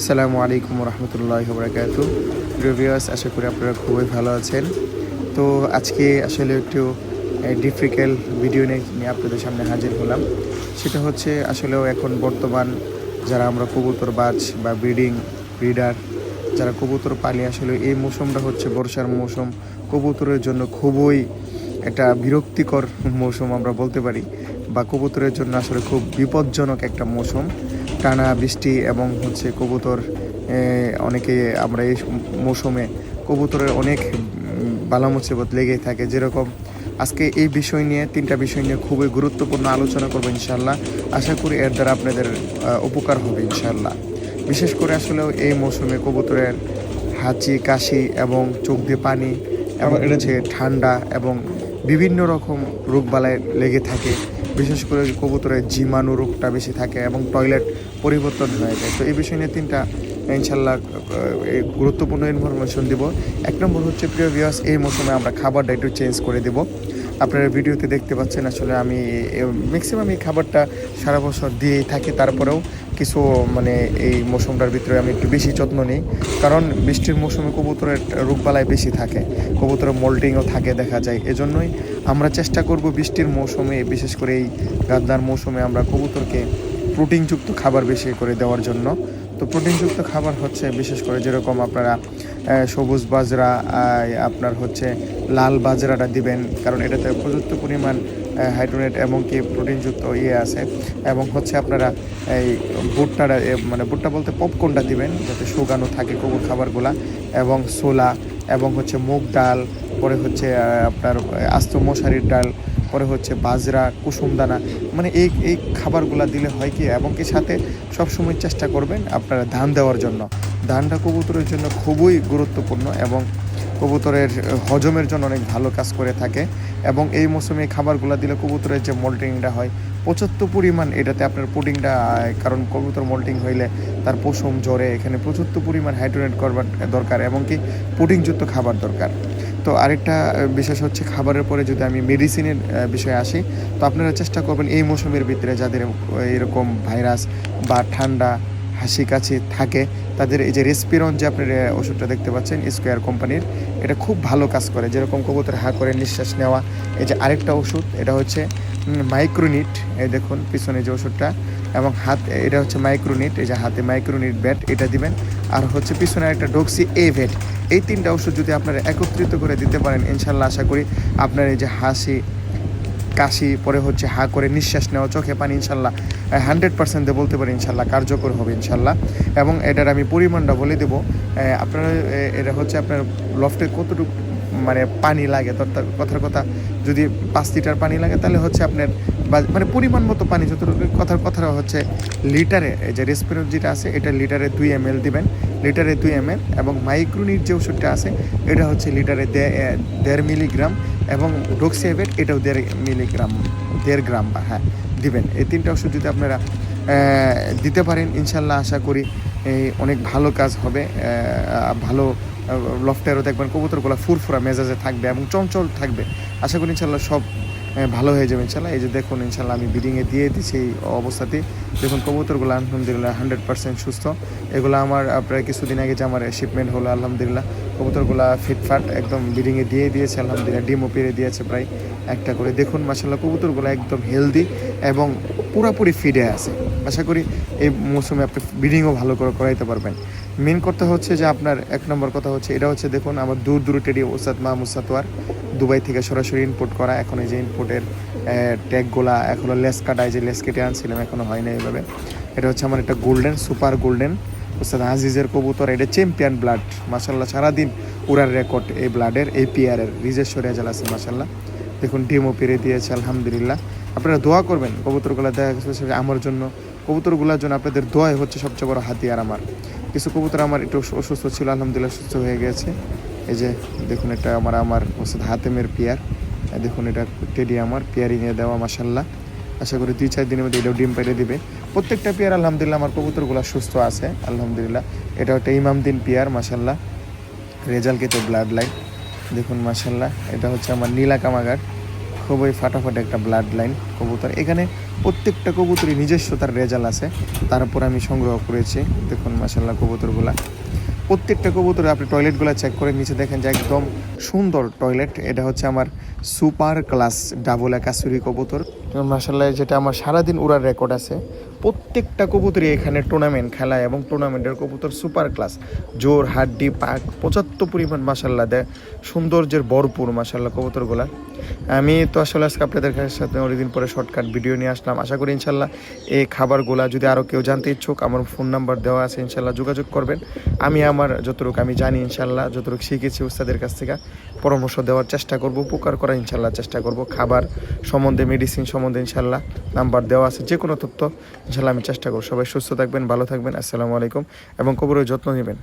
আসসালামু আলাইকুম রহমতুল্লাহ বরাকাতু প্রিভিয়াস আশা করি আপনারা খুবই ভালো আছেন। তো আজকে আসলে একটু ডিফিকাল্ট ভিডিও নিয়ে আপনাদের সামনে হাজির হলাম। সেটা হচ্ছে আসলেও এখন বর্তমান যারা আমরা কবুতর বাজ বা ব্রিডিং ব্রিডার যারা কবুতর পালি, আসলে এই মৌসুমটা হচ্ছে বর্ষার মৌসুম। কবুতরের জন্য খুবই একটা বিরক্তিকর মৌসুম আমরা বলতে পারি। বা কবুতরের জন্য আসলে খুব বিপজ্জনক একটা মৌসুম। টানা বৃষ্টি এবং হচ্ছে কবুতর অনেকে আমরা এই মৌসুমে কবুতরের অনেক বালা মুসিবত লেগেই থাকে। যেরকম আজকে এই বিষয় নিয়ে তিনটা বিষয় নিয়ে খুবই গুরুত্বপূর্ণ আলোচনা করব ইনশাল্লাহ। আশা করি এর দ্বারা আপনাদের উপকার হবে ইনশাল্লাহ। বিশেষ করে আসলেও এই মৌসুমে কবুতরের হাঁচি কাশি এবং চোখ দিয়ে পানি এবং এটা হচ্ছে ঠান্ডা এবং বিভিন্ন রকম রোগবালায় লেগে থাকে। বিশেষ করে কবুতরের জীবাণু রোগটা বেশি থাকে এবং টয়লেট পরিবর্তন হয়ে যায়। তো এই বিষয় নিয়ে তিনটা, ইনশাল্লাহ গুরুত্বপূর্ণ ইনফরমেশন দিব। এক নম্বর হচ্ছে, প্রিয় ভিউয়ার্স এই মৌসুমে আমরা খাবারটা একটু চেঞ্জ করে দেব। আপনারা ভিডিওতে দেখতে পাচ্ছেন, আসলে আমি ম্যাক্সিমাম এই খাবারটা সারা বছর দিয়েই থাকি, তারপরেও কিছু মানে এই মৌসুমটার ভিতরে আমি একটু বেশি যত্ন নিই। কারণ বৃষ্টির মৌসুমে কবুতরের রোগবালায় বেশি থাকে, কবুতরের মোল্ডিংও থাকে দেখা যায়। এজন্যই আমরা চেষ্টা করব বৃষ্টির মৌসুমে, বিশেষ করে এই গাদ্দার মৌসুমে আমরা কবুতরকে প্রোটিনযুক্ত খাবার বেশি করে দেওয়ার জন্য। তো প্রোটিনযুক্ত খাবার হচ্ছে, বিশেষ করে যেরকম আপনারা সবুজ বাজরা আপনার হচ্ছে লাল বাজরাটা দিবেন, কারণ এটাতে প্রযুক্ত পরিমাণ হাইড্রোনেট এবং কি প্রোটিনযুক্ত ইয়ে আছে, এবং হচ্ছে আপনারা এই ভুট্টাটা মানে ভুট্টা বলতে পপকর্নটা দিবেন, যাতে শুকানো থাকে কবুর খাবারগুলা, এবং সোলা এবং হচ্ছে মুগ ডাল, পরে হচ্ছে আপনার আস্ত মশারির ডাল পরে হচ্ছে বাজরা কুসুম দানা মানে এই এই খাবারগুলা দিলে হয় কি, এবং কি সাথে সবসময় চেষ্টা করবেন আপনারা ধান দেওয়ার জন্য। ধানটা কবুতরের জন্য খুবই গুরুত্বপূর্ণ এবং কবুতরের হজমের জন্য অনেক ভালো কাজ করে থাকে। এবং এই মৌসুমে খাবারগুলো দিলে কবুতরের যে মোল্টিংটা হয় প্রচুর পরিমাণ এটাতে আপনার পুডিংটা কারণ কবুতর মোল্টিং হইলে তার পশম জ্বরে এখানে প্রচুর পরিমাণ হাইড্রোনেট করবার দরকার এবং কি পুডিংযুক্ত খাবার দরকার। তো আরেকটা বিশেষ হচ্ছে খাবারের পরে যদি আমি মেডিসিনের বিষয়ে আসি, তো আপনারা চেষ্টা করবেন এই মৌসুমের ভিতরে যাদের এরকম ভাইরাস বা ঠান্ডা, হাসি কাছি থাকে, তাদের এই যে রেসপিরন যে আপনার ওষুধটা দেখতে পাচ্ছেন স্কোয়ার কোম্পানির, এটা খুব ভালো কাজ করে। যেরকম কবুতর হা করে নিঃশ্বাস নেওয়া, এই যে আরেকটা ওষুধ, এটা হচ্ছে মাইক্রোনিট এই দেখুন পিছনে যে ওষুধটা, এবং হাত, এটা হচ্ছে মাইক্রোনিট এই যে হাতে মাইক্রোনিট ব্যাট এটা দিবেন আর হচ্ছে পিছনে একটা ডক্সি এ ভেট এই তিনটা ওষুধ যদি আপনারা একত্রিত করে দিতে পারেন, ইনশাল্লাহ আশা করি আপনার এই যে হাসি, কাশি, পরে হচ্ছে হা করে নিঃশ্বাস নেওয়া, চোখে পানি, ইনশাল্লাহ হান্ড্রেড পার্সেন্টে বলতে পারি, ইনশাল্লাহ, কার্যকর হবে, ইনশাল্লাহ। এবং এটার আমি পরিমাণটা বলে দেবো আপনারা এটা হচ্ছে আপনার লফটে কতটুকু মানে পানি লাগে কথার কথা, যদি পাঁচ লিটার পানি লাগে, তাহলে হচ্ছে আপনার বা- মানে পরিমাণ মতো পানি, যতটুকু কথার কথা হচ্ছে, লিটারে যে রেসপিরোট যেটা আছে, এটা লিটারে দুই এম এল দিবেন। লিটারে দুই এম এল এবং মাইক্রোনিট যে ওষুধটা আছে, এটা হচ্ছে লিটারে দেড় মিলিগ্রাম এবং ডোক্সিয়াবেট এটাও দেড় মিলিগ্রাম, দেড় গ্রাম বা হ্যাঁ দিবেন। এই তিনটা ওষুধ যদি আপনারা দিতে পারেন, ইনশাল্লাহ আশা করি এই অনেক ভালো কাজ হবে। ভালো লফটেরও দেখবেন কবুতরগুলো ফুরফুরা মেজাজে থাকবে এবং চঞ্চল থাকবে। আশা করি ইনশাল্লাহ সব ভালো হয়ে যাবে ইনশাল্লাহ। এই যে দেখুন, ইনশাল্লাহ আমি বিডিংয়ে দিয়ে দিচ্ছি এই অবস্থাতে দেখুন, কবুতরগুলো আলহামদুলিল্লাহ হান্ড্রেড পার্সেন্ট সুস্থ। এগুলো আমার প্রায় কিছুদিন আগে যে আমার শিপমেন্ট হলো, আলহামদুলিল্লাহ। কবুতরগুলো ফিটফাট একদম বিডিংয়ে দিয়ে দিয়েছে, আলহামদুলিল্লাহ। ডিমও পেরে দিয়েছে প্রায় একটা করে। দেখুন মাসাল্লাহ কবুতরগুলো একদম হেলদি এবং পুরোপুরি ফিডে আছে আশা করি এই মৌসুমে আপনি ব্রিডিংও ভালো করে করাইতে পারবেন। মেন কথা হচ্ছে যে আপনার এক নম্বর কথা হচ্ছে, এটা হচ্ছে দেখুন আমার দূর দূর টেডি ওসাদ মাহমুদ সাতোয়ার, দুবাই থেকে সরাসরি ইম্পোর্ট করা। এখন এই যে ইম্পোর্টের ট্যাগগুলা এখনও লেস কাটায়, যে লেস কেটে আনছিলাম এখনও হয় না এইভাবে এটা হচ্ছে আমার একটা গোল্ডেন সুপার গোল্ডেন ওস্তাদ আজিজের কবুতর। এটা চ্যাম্পিয়ন ব্লাড মাসাল্লাহ সারাদিন উড়ার রেকর্ড এই ব্লাডের এই পিয়ারের রিজেশ্বর রেজাল আছে মাসাল্লাহ দেখুন, ডিমও পেরে দিয়েছে, আলহামদুলিল্লাহ। আপনারা দোয়া করবেন, কবুতরগুলো দেখা গেছে আমার জন্য, কবুতরগুলোর জন্য আপনাদের দোয়াই হচ্ছে সবচেয়ে বড় হাতিয়ার আমার। কিছু কবুতর আমার একটু অসুস্থ ছিল, আলহামদুলিল্লাহ সুস্থ হয়ে গেছে। এই যে, দেখুন, এটা আমার আমার ওস্তাদ হাতেমের পেয়ার। দেখুন, এটা টেডি আমার পিয়ারিংয়ে দেওয়া মাসাল্লাহ আশা করি দুই, চার দিনের মধ্যে এটাও ডিম পেড়ে দিবে। প্রত্যেকটা পেয়ার, আলহামদুলিল্লাহ, আমার কবুতরগুলো সুস্থ আছে, আলহামদুলিল্লাহ। এটা একটা ইমামদিন পেয়ার মাসাল্লাহ রেজাল্ট কেটে ব্লাড লাইন দেখুন মাসাল্লাহ এটা হচ্ছে আমার নীলা কামাগার খুবই ফাটাফাটি একটা ব্লাড লাইন কবুতর। এখানে প্রত্যেকটা কবুতরই নিজস্ব তার রেজাল্ট আছে, তারপর আমি সংগ্রহ করেছি। দেখুন মাসাল্লাহ কবুতরগুলা। প্রত্যেকটা কবুতরে আপনি টয়লেটগুলো চেক করে নিচে দেখেন যে একদম সুন্দর টয়লেট এটা হচ্ছে আমার সুপার ক্লাস ডাবল একাশুরি কবুতর। মাসাল্লাহ যেটা আমার সারাদিন উড়ার রেকর্ড আছে। প্রত্যেকটা কবুতরই এখানে টুর্নামেন্ট খেলায় এবং টুর্নামেন্টের কবুতর সুপার ক্লাস জোর, হাড্ডি, পাক, পঁচাত্তর পরিমাণ মাসাল্লাহ দেয়। সৌন্দর্যের ভরপুর মাসাল্লাহ কবুতরগুলা। আমি তো আসলে আজকে আপনাদের সাথে অনেকদিন পরে শর্টকাট ভিডিও নিয়ে আসলাম। আশা করি ইনশাল্লাহ এই খাবারগুলা যদি আরও কেউ জানতে ইচ্ছুক, আমার ফোন নাম্বার দেওয়া আছে ইনশাল্লাহ যোগাযোগ করবেন। আমি আমার যতটুকু আমি জানি ইনশাল্লাহ যতটুকু শিখেছি উস্তাদের কাছ থেকে, পরামর্শ দেওয়ার চেষ্টা করব, উপকার করার ইনশাল্লাহ চেষ্টা করব। খাবার সম্বন্ধে মেডিসিন সম্বন্ধে ইনশাল্লাহ নাম্বার দেওয়া আছে যে কোনো তথ্য ইনশাল্লাহ আমি চেষ্টা করব। সবাই সুস্থ থাকবেন, ভালো থাকবেন, আসসালামু আলাইকুম এবং কবরের যত্ন নেবেন।